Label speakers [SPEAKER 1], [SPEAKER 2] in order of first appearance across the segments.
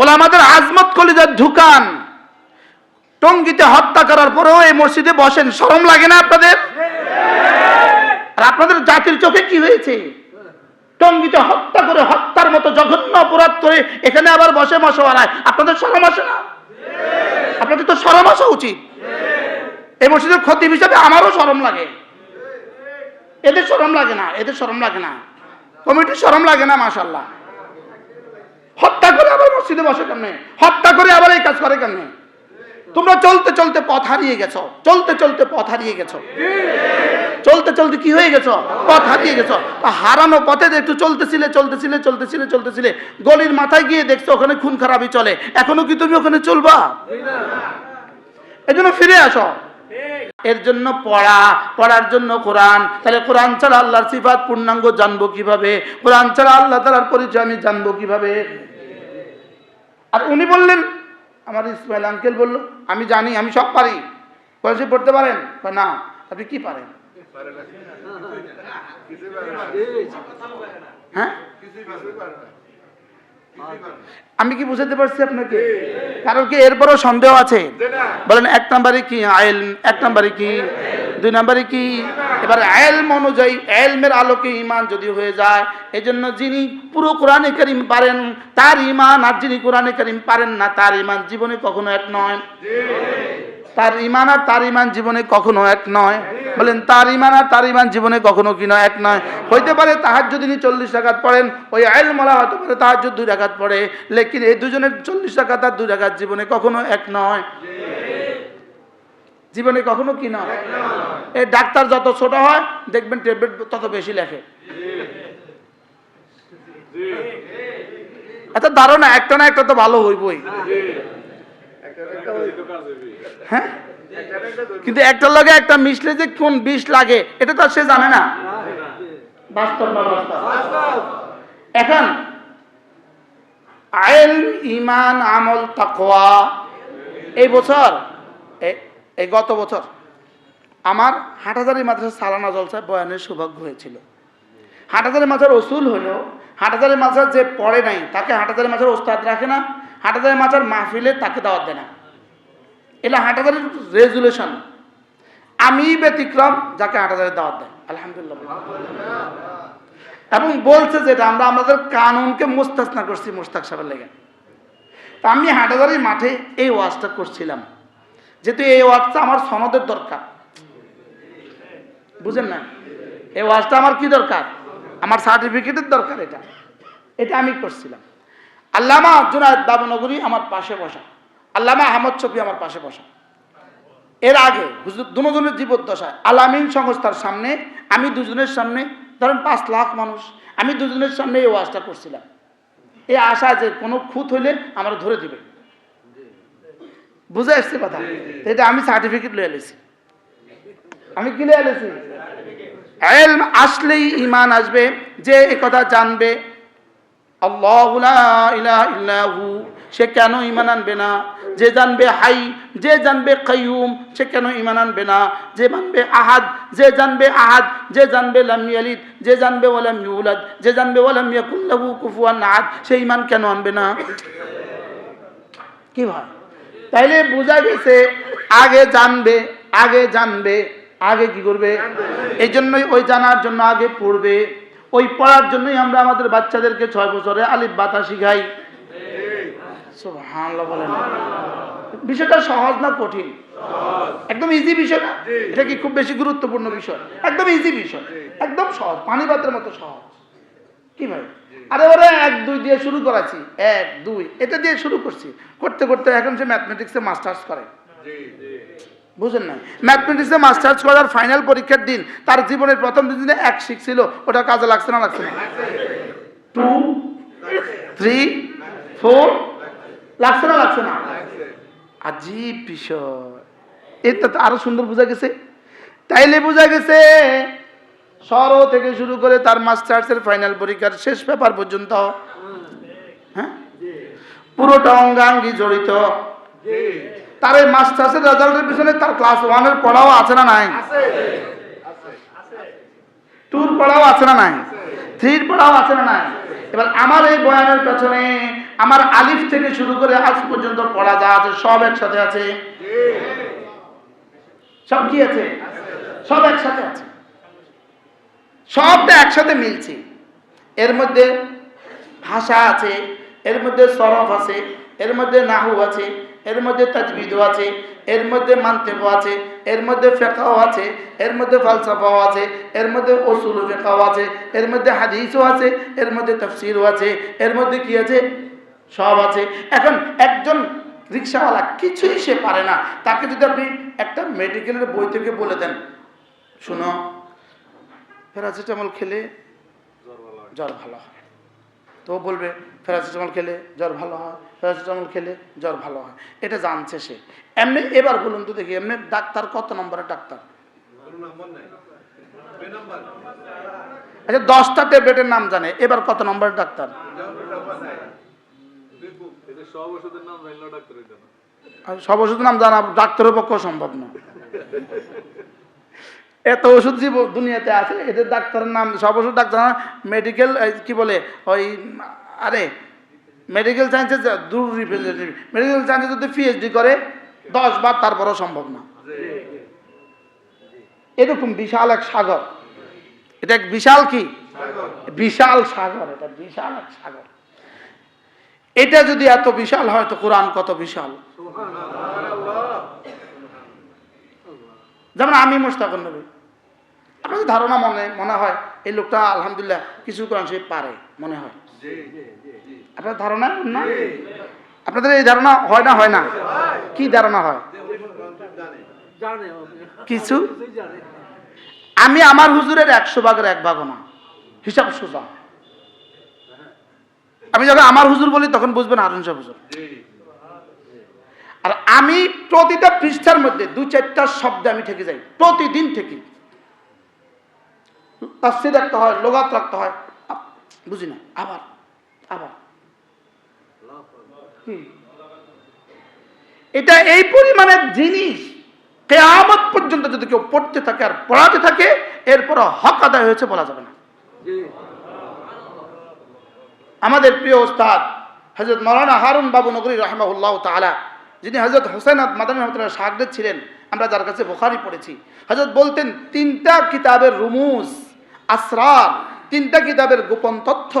[SPEAKER 1] ওলামাদের আজমত কলিজার ঢুকান। টঙ্গিতে হত্যা করার পরেও এই মসজিদে বসেন। শরম লাগে না আপনাদের? আর আপনাদের জাতির চোখে কি হয়েছে? টঙ্গিতে হত্যা করে হত্যার মতো জঘন্য অপরাধ করে এখানে আবার বসে মশওয়ারায় আপনাদের শরম আসে না? আপনাদের তো শরম আসা উচিত। এই মসজিদের ক্ষতি হিসাবে আমারও শরম লাগে। এদের শরম লাগে না, এদের শরম লাগে না। কমিটির শরম লাগে না মাশাল্লাহ হত্যা করে আবার মসজিদে বসে কেমনে? হত্যা করে আবার এই কাজ করে কেমনে? তোমরা চলতে চলতে পথ হারিয়ে গেছো। চলতে চলতে পথ হারিয়ে গেছো। চলতে চলতে কি হয়ে গেছো? পথ হারিয়ে গেছো। হারানো পথে একটু চলতেছিলে চলতেছিলে চলতেছিলে চলতেছিলে, গলির মাথায় গিয়ে দেখছ ওখানে খুন খারাপই চলে। এখনও কি তুমি ওখানে চলবা? এই জন্য ফিরে আসো। এর জন্য পড়া, পড়ার জন্য কোরআন। তাহলে কোরআন ছাড়া আল্লাহর সিফাত পূর্ণাঙ্গ জানব কীভাবে? কোরআন ছাড়া আল্লাহ তালার পরিচয় আমি জানব কীভাবে? আর উনি বললেন, আমার ইসমাইল আঙ্কেল বলল, আমি জানি, আমি সব পারি। কলেজে পড়তে পারেন? না। আপনি কি পারেন? হ্যাঁ? আমি কি বুঝাতে পারছি আপনাকে? কারণ কি এরপরও সন্দেহ আছে। বলেন, এক নম্বরে কি আইল, এক নম্বরে কি, দুই নম্বরে কি এবার এলম অনুযায়ী, এলমের আলোকে ইমান যদি হয়ে যায় এই জন্য যিনি পুরো কোরআনে করিম পারেন, তার ইমান আর যিনি কোরআনে করিম পারেন না, তার ইমান জীবনে কখনো এক নয়। তার ইমান আর তার ইমান জীবনে কখনো এক নয়। বলেন, তার ইমান আর তার ইমান জীবনে কখনো কি নয়? এক নয়। হইতে পারে তাহার যদি চল্লিশ টাকাত পড়েন, ওই আইল মালা হতে পারে তাহার যদি দুই টাকাত পড়ে, লেকিন এই দুজনের চল্লিশ টাকা তার দুই টাকার জীবনে কখনো এক নয়। জীবনে কখনো কি নয়? এই ডাক্তার যত ছোট হয়, দেখবেন ট্যাবলেট তত বেশি লেখে। এত ধারণা, একটা না একটা তো ভালো হইবই। হ্যাঁ? কিন্তু একটার লগে একটা মিশলে যে কোন বিষ লাগে, এটা তো সে জানে না। বাস্তব এখন, আইল ইমান আমল তাকওয়া, এই বছর এই গত বছর আমার হাটাজারি মাদ্রাসা সালানা জলসায় বয়ানের সৌভাগ্য হয়েছিল। হাটাজারি মাছের ওসুল হলো, হাটাজারি মাছের যে পড়ে নাই, তাকে হাটাজারি মাছের ওস্তাদ রাখে না, হাটাজারি মাছের মাহফিলে তাকে দাওয়াত দেয় না। এটা হাটাজারির রেজুলেশন। আমি ব্যতিক্রম যাকে হাটাজারি দাওয়াত দেয়, আলহামদুলিল্লাহ। এবং বলছে যেটা, আমরা আমাদের কানুনকে মুস্তাসনা করছি মুস্তাক সাহেবের লেগে। তা আমি হাটাজারির মাঠে এই ওয়াজটা করছিলাম। যেহেতু এই ওয়াজটা আমার সনদের দরকার। বুঝেন না? এই ওয়াজটা আমার কি দরকার? আমার সার্টিফিকেটের দরকার এটা। এটা আমি করছিলাম। আল্লামা জুনায়দ দাবনগরী আমার পাশে বসা। আল্লামা আহমদ শফি আমার পাশে বসা। এর আগে হুজুর দুজনের জীবদ্দশায় আলামিন সংস্থার সামনে আমি দুজনের সামনে ধরেন পাঁচ লাখ মানুষ আমি দুজনের সামনে এই ওয়াজটা করছিলাম। এই আশা যে কোনো খুঁত হইলে আমার ধরে দিবে। বুঝে আসছে কথা? এটা আমি সার্টিফিকেট লয়ে এলেছি আমি কি লয়ে এলেছি এলম আসলেই ইমান আসবে, যে কথা জানবে। আল্লাহু সে কেন ইমান আনবে না? যে জানবে হাই, যে জানবে কাইয়ুম, সে কেন ইমান আনবে না? যে মানবে আহাদ, যে জানবে আহাদ, যে জানবে লাম ইয়ালিদ, যে জানবে ওয়ালাম ইউলাদ, যে জানবে ওয়ালাম ইয়াকুল লাহু কুফুয়ান আহাদ, সে ইমান কেন আনবে না? কি ভাই? তাইলে বোঝা গেছে, আগে জানবে আগে জানবে। আগে কি করবে? এই জন্যই ওই জানার জন্য আগে পড়বে। ওই পড়ার জন্যই আমরা আমাদের বাচ্চাদেরকে ছয় বছরে আলিফ বাতা শিখাই। বলেন। বিষয়টা সহজ না কঠিন? একদম ইজি বিষয় না? এটা কি খুব বেশি গুরুত্বপূর্ণ বিষয়? একদম ইজি বিষয়। একদম সহজ। পানি পাত্রের মতো সহজ। কি ভাই? আরে ওরা এক দুই দিয়ে শুরু করাছি। এক দুই। এটা দিয়ে শুরু করছি। করতে করতে এখন সে ম্যাথমেটিক্সে মাস্টার্স করে। বুঝেন না ম্যাথমেটিক্সে মাস্টার্স করার ফাইনাল পরীক্ষার দিন, তার জীবনের প্রথম দিনে এক শিখছিল ওটা কাজে লাগছে না লাগছে না? টু থ্রি ফোর লাগছে না লাগছে না? আজীব বিষয়। এটা তো আরও সুন্দর বোঝা গেছে। তাইলে বোঝা গেছে সর থেকে শুরু করে তার মাস্টার্সের ফাইনাল পরীক্ষার শেষ পেপার পর্যন্ত হ্যাঁ? পুরোটা অঙ্গাঙ্গি জড়িত। তার এই মাস্টার্সের রেজাল্টের পিছনে তার ক্লাস ওয়ানের পড়াও আছে না নাই? টুর পড়াও আছে না নাই? থ্রির পড়াও আছে না নাই? এবার আমার এই বয়ানের পেছনে আমার আলিফ থেকে শুরু করে আজ পর্যন্ত পড়া যা আছে সব একসাথে আছে? সব কি আছে? সব একসাথে আছে। সবটা একসাথে মিলছে। এর মধ্যে ভাষা আছে এর মধ্যে সরফ আছে এর মধ্যে নাহু আছে এর মধ্যে তাজবিদও আছে, এর মধ্যে মান্তেকও আছে, এর মধ্যে ফেকাও আছে, এর মধ্যে ফালসাফাও আছে, এর মধ্যে ওসুল ফেকাও আছে, এর মধ্যে হাদিসও আছে, এর মধ্যে তফসিরও আছে, এর মধ্যে কি আছে? সব আছে। এখন একজন রিক্সাওয়ালা কিছুই সে পারে না। তাকে যদি আপনি একটা মেডিকেলের বই থেকে বলে দেন, শুনো, প্যারাসিটামল খেলে জ্বর ভালো হয়। তো বলবে, প্যারাসিটামল খেলে জ্বর ভালো হয়, প্যারাসিটামল খেলে জ্বর ভালো হয়। এটা জানছে সে। এমনি এবার বলুন তো দেখি, এমনি ডাক্তার কত নম্বরের ডাক্তার? আচ্ছা দশটা ট্যাবলেটের নাম জানে, এবার কত নম্বরের ডাক্তার?
[SPEAKER 2] সব ওষুধের নাম
[SPEAKER 1] জানা ডাক্তারের পক্ষে সম্ভব না। এত ওষুধ যে দুনিয়াতে আছে এদের ডাক্তারের নাম সব ওষুধ ডাক্তার মেডিকেল কি বলে ওই আরে মেডিকেল সায়েন্সে দূর রিপ্রেজেন্টেটিভ মেডিকেল সায়েন্সে যদি পিএইচডি করে দশ বার তারপরও সম্ভব না। এরকম বিশাল এক সাগর। এটা এক বিশাল কি? বিশাল সাগর এটা বিশাল এক সাগর। এটা যদি এত বিশাল হয় তো কোরআন কত বিশাল। যেমন আমি মোস্তাকুর নবী। আপনাদের ধারণা মনে মনে হয় এই লোকটা আলহামদুলিল্লাহ কিছু কোরআন শরীফ পারে, মনে হয়। আপনার ধারণা না? আপনাদের এই ধারণা হয় না হয় না? কি ধারণা হয়? কিছু? আমি আমার হুজুরের একশো ভাগের এক ভাগও না। হিসাব সোজা। আমি যখন আমার হুজুর বলি, তখন বুঝবেন আরুন সাহেব হুজুর। আর আমি প্রতিটা পৃষ্ঠার মধ্যে দু চারটা শব্দ আমি ঠেকে যাই, প্রতিদিন থেকে। তাফসির রাখতে হয় লোগাত রাখতে হয়। বুঝি না? আবার আবার। এটা এই পরিমাণের জিনিস কেয়ামত পর্যন্ত যদি কেউ পড়তে থাকে আর পড়াতে থাকে এরপর হক আদায় হয়েছে বলা যাবে না। আমাদের প্রিয় ওস্তাদ হজরত মৌলানা হারুন বাবু নগরী রহমাউল্লাহ তালা যিনি হজরত হোসেন মাদানী রহমতুল্লাহ সাগরেদ ছিলেন আমরা যার কাছে বোখারি পড়েছি। হজরত বলতেন তিনটা কিতাবের রুমুস আসরার, তিনটা কিতাবের গোপন তথ্য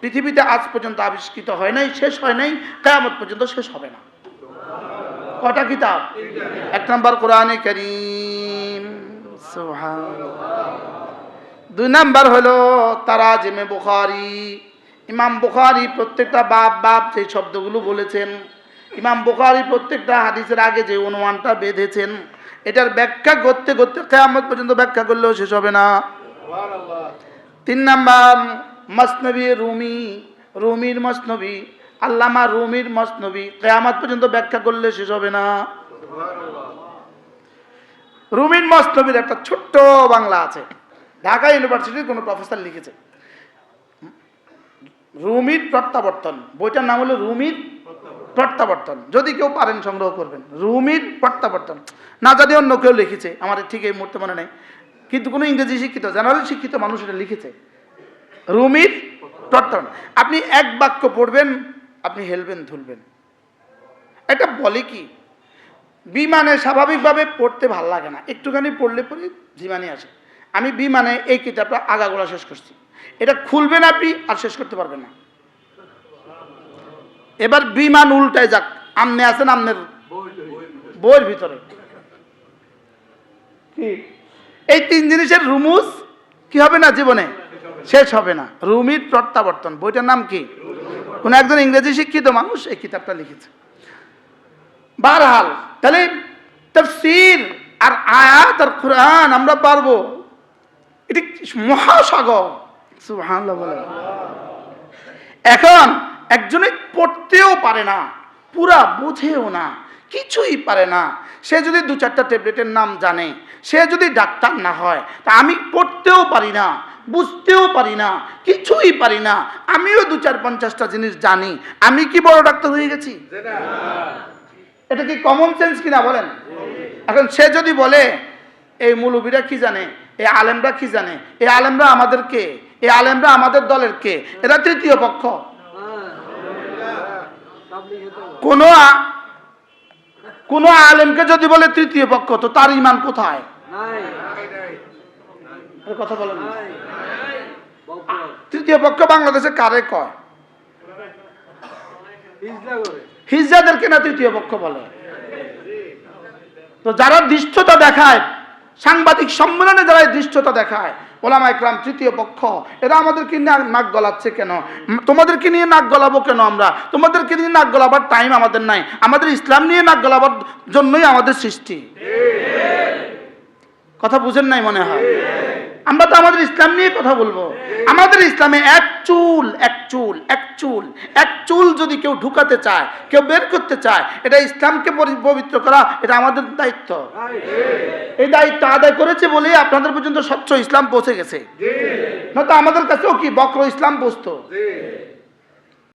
[SPEAKER 1] পৃথিবীতে আজ পর্যন্ত আবিষ্কৃত হয় নাই, শেষ হয় নাই, কেয়ামত পর্যন্ত শেষ হবে না। কটা কিতাব? এক নম্বর কোরআনে করিম। দুই নাম্বার হলো তারা জেমে বুখারি। ইমাম বুখারি প্রত্যেকটা বাপ বাপ সেই শব্দগুলো বলেছেন, ইমাম বুখারি প্রত্যেকটা হাদিসের আগে যে অনুমানটা বেঁধেছেন, এটার ব্যাখ্যা করতে করতে কেয়ামত পর্যন্ত ব্যাখ্যা করলেও শেষ হবে না। তিন নাম্বার মসনবী রুমি রুমির মসনবী আল্লামা রুমির মসনবী। কেয়ামত পর্যন্ত ব্যাখ্যা করলে শেষ হবে না। রুমির মসনবীর একটা ছোট্ট বাংলা আছে। ঢাকা ইউনিভার্সিটির কোনো প্রফেসর লিখেছে। রুমির প্রত্যাবর্তন। বইটার নাম হলো রুমির প্রত্যাবর্তন। যদি কেউ পারেন সংগ্রহ করবেন। রুমির প্রত্যাবর্তন। না যদি অন্য কেউ লিখেছে। আমার ঠিক এই মুহূর্তে মনে নেই। কিন্তু কোনো ইংরেজি শিক্ষিত জেনারেল শিক্ষিত মানুষ এটা লিখেছে। রুমির প্রত্যাবর্তন আপনি এক বাক্য পড়বেন, আপনি হেলবেন, ধুলবেন। এটা বলে কি? বিমানে স্বাভাবিকভাবে পড়তে ভালো লাগে না। একটুখানি পড়লে পরে জীবানি আসে। আমি বিমানে এই কিতাবটা আগাগোড়া শেষ করছি। এটা খুলবেন আপনি আর শেষ করতে পারবেন না। এবার বিমান উল্টায় যাক। আমনে আছেন আমনের? বইয়ের ভিতরে। কি? এই তিন জিনিসের রুমুস কি হবে না জীবনে? শেষ হবে না। রুমির প্রত্যাবর্তন। বইটার নাম কি? কোন একজন ইংরেজি শিক্ষিত মানুষ এই কিতাবটা লিখেছে। বারহাল, তাহলে তফসির আর আয়াত আর কোরআন আমরা পারব। এটি মহাসাগর। এখন একজনে পড়তেও পারে না, পুরা বোঝেও না, কিছুই পারে না। সে যদি দু চারটা ট্যাবলেটের নাম জানে সে যদি ডাক্তার না হয়, তা আমি পড়তেও পারি না, বুঝতেও পারি না, কিছুই পারি না। আমিও দু চার পঞ্চাশটা জিনিস জানি। আমি কি বড় ডাক্তার হয়ে গেছি? এটা কি কমন সেন্স কিনা বলেন? এখন সে যদি বলে, এই মুলুবিরা কি জানে? এই আলেমরা কি জানে? এই আলেমরা আমাদের কে? এই আলেমরা আমাদের দলের কে? এরা তৃতীয় পক্ষ। কোন আলেমকে যদি বলে তৃতীয় পক্ষ, তো তার ইমান কোথায়? কথা বলেন তৃতীয় পক্ষ বাংলাদেশে কারে কয়? হিজড়াদেরকে না তৃতীয় পক্ষ বলে। তো যারা দৃষ্টতা দেখায় সাংবাদিক সম্মেলনে যারা দৃষ্টতা দেখায় ওলামা একরাম তৃতীয় পক্ষ এরা আমাদেরকে নিয়ে নাক গলাচ্ছে কেন? তোমাদেরকে নিয়ে নাক গলাবো কেন আমরা? তোমাদেরকে নিয়ে নাক গলাবার টাইম আমাদের নাই। আমাদের ইসলাম নিয়ে নাক গলাবার জন্যই আমাদের সৃষ্টি। কথা বুঝেন নাই মনে হয়। আমরা তো আমাদের ইসলাম নিয়ে কথা বলব। আমাদের ইসলামে এক চুল এক চুল এক চুল এক চুল যদি কেউ ঢুকাতে চায় কেউ বের করতে চায় এটা ইসলামকে পবিত্র করা এটা আমাদের দায়িত্ব। এই দায়িত্ব আদায় করেছে বলেই আপনাদের পর্যন্ত স্বচ্ছ ইসলাম পৌঁছে গেছে। নয়তো আমাদের কাছেও কি বক্র ইসলাম পৌঁছত